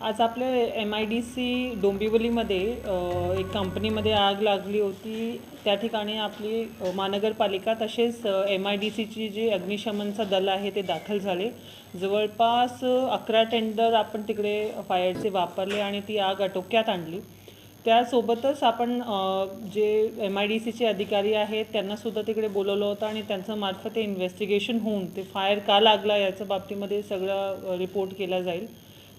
आज आपल्या M I D C डोंबिवलीमध्ये एक कंपनीमध्ये आग लागली होती. त्या ठिकाणी आपली महानगरपालिका तसेच एम आय डी सीची जी अग्निशमनचा दल आहे ते दाखल झाले. जवळपास अकरा टेंडर आपण तिकडे फायरचे वापरले आणि ती आग आटोक्यात आणली. त्यासोबतच आपण जे एम आय डी सीचे अधिकारी आहेत त्यांनासुद्धा तिकडे बोलवलं होतं आणि त्यांचं मार्फत ते इन्व्हेस्टिगेशन होऊन ते फायर का लागला याच्या बाबतीमध्ये सगळं रिपोर्ट केला जाईल.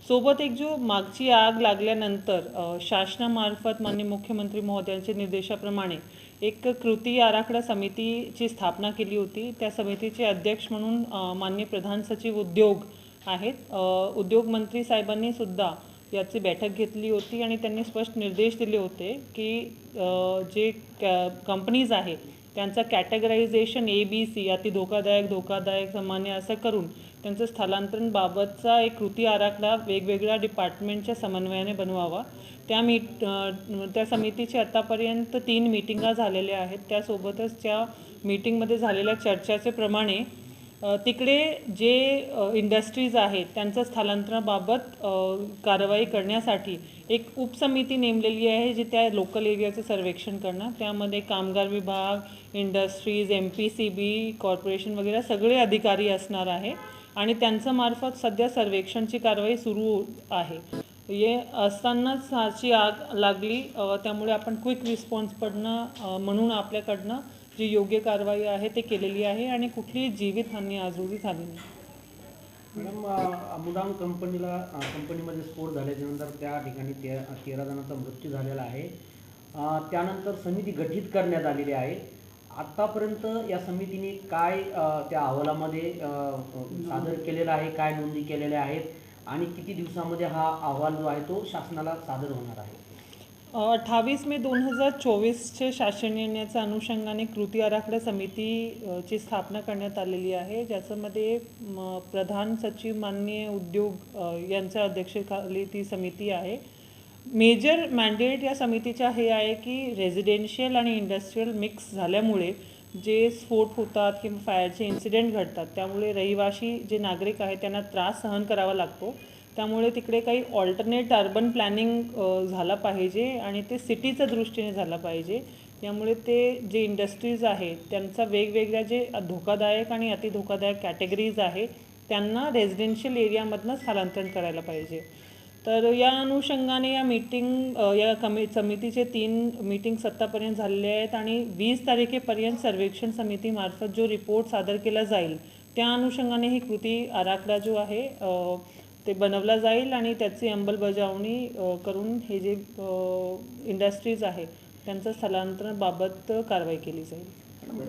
सोबत एक जो मागची आग लागल्यानंतर शासनामार्फत माननीय मुख्यमंत्री महोदयांच्या निर्देशाप्रमाणे एक कृती आराखडा समितीची स्थापना केली होती. त्या समितीचे अध्यक्ष म्हणून मान्य माननीय प्रधान सचिव उद्योग आहेत. उद्योग मंत्री साहेबांनी सुद्धा याची बैठक घेतली होती आणि त्यांनी स्पष्ट निर्देश दिले होते की जे कंपनीज आहेत त्यांचं कॅटेगरायझेशन ए बी सी अति धोकादायक धोकादायक सामान्य असं करून त्यांचं स्थलांतरण बाबतचा एक कृती आराखडा वेगवेगळ्या डिपार्टमेंटच्या समन्वयाने बनवावा. त्या मी त्या समितीची आत्तापर्यंत तीन मिटिंगा झालेल्या आहेत. त्यासोबतच त्या मीटिंगमध्ये झालेल्या चर्चेचे प्रमाणे तिकडे जे इंडस्ट्रीज आहेत त्यांचं स्थलांतराबाबत कारवाई करण्यासाठी एक उपसमिती नेमलेली आहे जी त्या लोकल एरियाचं सर्वेक्षण करणार. त्यामध्ये कामगार विभाग industries M P C B corporation वगैरे सगळे अधिकारी असणार आहे. आणि त्यांचं मार्फत सध्या सर्वेक्षणची कारवाई सुरू आहे. हे असतानाच ह्याची आग लागली त्यामुळे आपण क्विक रिस्पॉन्स पडणं म्हणून आपल्याकडनं जी योग्य कारवाई आहे ते केलेली आहे आणि कुठलीही जीवितहानी आजोरी झाली नाही. मॅडम अ, कंपनीला कंपनीमध्ये स्फोट झाल्याच्यानंतर त्या ठिकाणी ते तेरा जणांचा मृत्यू झालेला आहे. त्यानंतर समिती गठीत करण्यात आलेली आहे. आत्तापर्यंत या समितीने काय त्या अहवालामध्ये सादर केलेलं आहे काय नोंदी केलेल्या आहेत आणि किती दिवसामध्ये हा अहवाल जो आहे तो शासनाला सादर होणार आहे? अठ्ठावीस मे दोन हजार चोवीसचे शासन निर्णयाच्या अनुषंगाने कृती आराखडा समितीची स्थापना करण्यात आलेली आहे. ज्याच्यामध्ये म, प्रधान सचिव माननीय उद्योग यांच्या अध्यक्षतेखाली ती समिती आहे. मेजर मॅन्डेट या समितीच्या हे आहे की रेझिडेन्शियल आणि इंडस्ट्रीयल मिक्स झाल्यामुळे जे स्फोट होतात किंवा फायरचे इन्सिडेंट घडतात त्यामुळे रहिवाशी जे नागरिक आहेत त्यांना त्रास सहन करावा लागतो. त्यामुळे तिकडे काही ऑल्टरनेट अर्बन प्लॅनिंग झाला पाहिजे आणि ते सिटीच्या दृष्टीने झालं पाहिजे. त्यामुळे ते जे इंडस्ट्रीज आहेत त्यांचा वेगवेगळ्या जे धोकादायक आणि अतिधोकादायक कॅटेगरीज आहे त्यांना रेझिडेन्शियल एरियामधनं स्थलांतरण करायला पाहिजे. तर या अनुषंगाने या मीटिंग या कमी समितीचे तीन मीटिंग सत्तापर्यंत झालेले आहेत आणि वीस तारखेपर्यंत सर्वेक्षण समितीमार्फत जो रिपोर्ट सादर केला जाईल त्या अनुषंगाने ही कृती आराखडा जो आहे ते बनवला जाईल आणि त्याची अंमलबजावणी करून हे जे इंडस्ट्रीज आहे त्यांचं स्थलांतरणाबाबत कारवाई केली जाईल.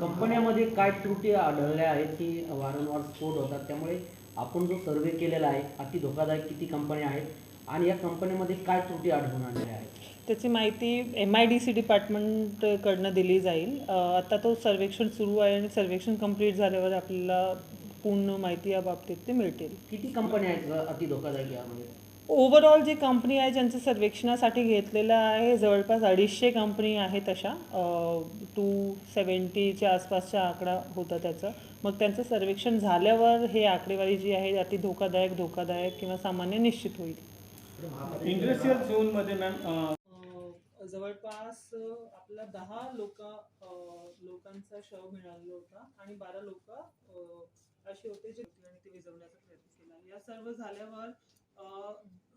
कंपन्यामध्ये काय त्रुटी आढळल्या आहेत की वारंवार स्फोट होतात? त्यामुळे आपण जो सर्वे केलेला आहे अति धोकादायक किती कंपन्या आहेत? आणि या कंपन्यामध्ये काय त्रुटी आढळून आलेल्या आहेत? त्याची माहिती एम आय डी सी डिपार्टमेंटकडनं दिली जाईल. आता तो सर्वेक्षण सुरू आहे आणि सर्वेक्षण कंप्लीट झाल्यावर आपल्याला पूर्ण माहिती या बाबतीत ते मिळतील. किती कंपन्या आहेत अति धोकादायक यामध्ये? ओव्हरऑल जी कंपनी आहे ज्यांचं सर्वेक्षणासाठी घेतलेलं आहे जवळपास अडीचशे कंपनी आहेत अशा. टू सेवन्टीच्या आसपासचा आकडा होता त्याचा. मग त्यांचं सर्वेक्षण झाल्यावर हे आकडेवारी जी आहे अति धोकादायक धोकादायक किंवा सामान्य निश्चित होईल. इंडस्ट्रीयल झोनमध्ये मॅम जवळपास आपला दहा लोक लोकांचा शव मिळाला होता आणि बारा लोक असे होते जे आणि ते विजवण्याचा प्रयत्न केला. या सर्व झाल्यावर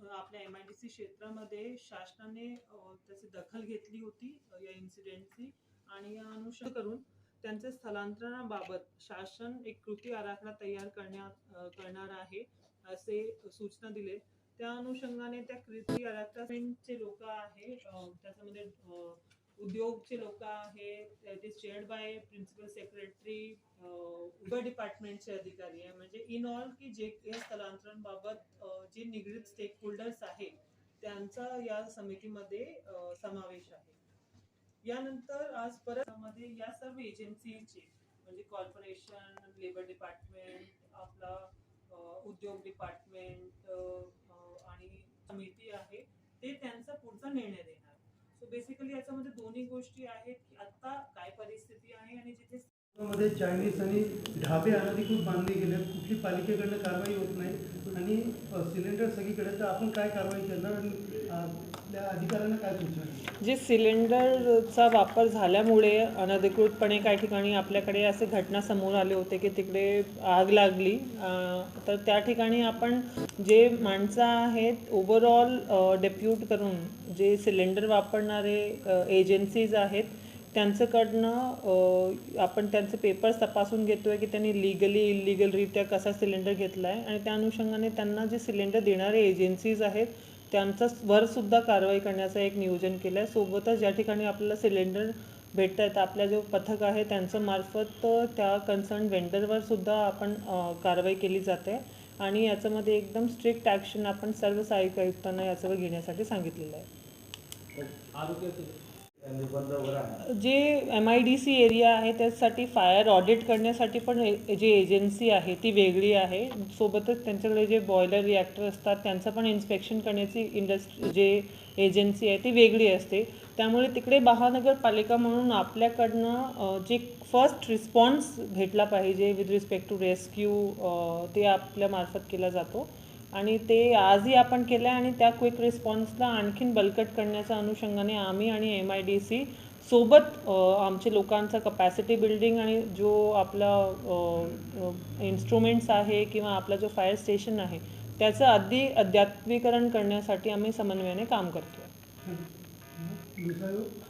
आपल्या एम आय डी सी क्षेत्रामध्ये शासनाने त्याची दखल घेतली होती या इन्सिडेंटची आणि या अनुषंग करून त्यांच्या स्थलांतरणाबाबत शासन एक कृती आराखडा तयार करण्या करणार आहे असे सूचना दिले त्या अनुषंगाने त्या कृती चे लोक आहे त्याच्यामध्ये उद्योगचे लोक आहेत it is chaired by principal secretary उप डिपार्टमेंटचे अधिकारी आहे म्हणजे इन ऑल की जे या स्थलांतरण बाबत जे निगडीत स्टेक होल्डर्स आहेत त्यांचा या समितीमध्ये समावेश आहे. यानंतर आज परत मध्ये या सर्व एजन्सीचे म्हणजे कॉर्पोरेशन लेबर डिपार्टमेंट आपला उद्योग डिपार्टमेंट आणि समिती आहे ते त्यांचा पुढचा निर्णय देणार बेसिकली याच्यामध्ये दोन्ही गोष्टी आहेत की आता काय परिस्थिती आहे आणि जिथे मध्ये चायनीज आणि ढाबे अनधिकृत बांधले गेले. कुठली पालिकेकडनं कारवाई होत नाही आणि सिलेंडर सगळीकडे. तर आपण काय कारवाई करणार आणि आपल्या अधिकाऱ्यांना काय सूचना जे सिलेंडरचा वापर झाल्यामुळे अनधिकृतपणे काही ठिकाणी आपल्याकडे असे घटना समोर आले होते की तिकडे आग लागली. तर त्या ठिकाणी आपण जे माणसं आहेत ओव्हरऑल डेप्यूट करून जे सिलेंडर वापरणारे एजन्सीज आहेत त्यांच्याकडनं आपण त्यांचे पेपर्स तपासून घेतो आहे की त्यांनी लिगली इलिगलरित्या कसा सिलेंडर घेतला आहे आणि त्या अनुषंगाने त्यांना जे सिलेंडर देणारे एजन्सीज आहेत त्यांचा वरसुद्धा कारवाई करण्याचं एक नियोजन केलं आहे सोबतच ज्या ठिकाणी आपल्याला सिलेंडर भेटत आहेत आपल्या जो पथक आहे त्यांचं मार्फत त्या कन्सर्न वेंडरवर सुद्धा आपण कारवाई केली जाते आणि याच्यामध्ये एकदम स्ट्रिक्ट ॲक्शन आपण सर्व सहाय्यक आयुक्तांना याच्यावर घेण्यासाठी सांगितलेलं आहे. जे M I D C area आहे त्यासाठी फायर ऑडिट करण्यासाठी पण जी एजन्सी आहे ती वेगळी आहे. सोबतच त्यांच्याकडे जे बॉयलर रिॲक्टर असतात त्यांचं पण इन्स्पेक्शन करण्याची इंडस्ट्री जे एजन्सी आहे ती वेगळी असते. त्यामुळे तिकडे महानगरपालिका म्हणून आपल्याकडनं जे फर्स्ट रिस्पॉन्स भेटला पाहिजे विथ रिस्पेक्ट टू रेस्क्यू ते आपल्या मार्फत केला जातो. आणि ते आजही आपण केलं आहे आणि त्या क्विक रिस्पॉन्सला आणखीन बलकट करण्याच्या अनुषंगाने आम्ही आणि एम आय डी सी सोबत आमचे लोकांचा कपॅसिटी बिल्डिंग आणि जो आपला इन्स्ट्रुमेंट्स आहे किंवा आपला जो फायर स्टेशन आहे त्याचं अगदी अध्यात्मीकरण करण्यासाठी आम्ही समन्वयाने काम करतो आहे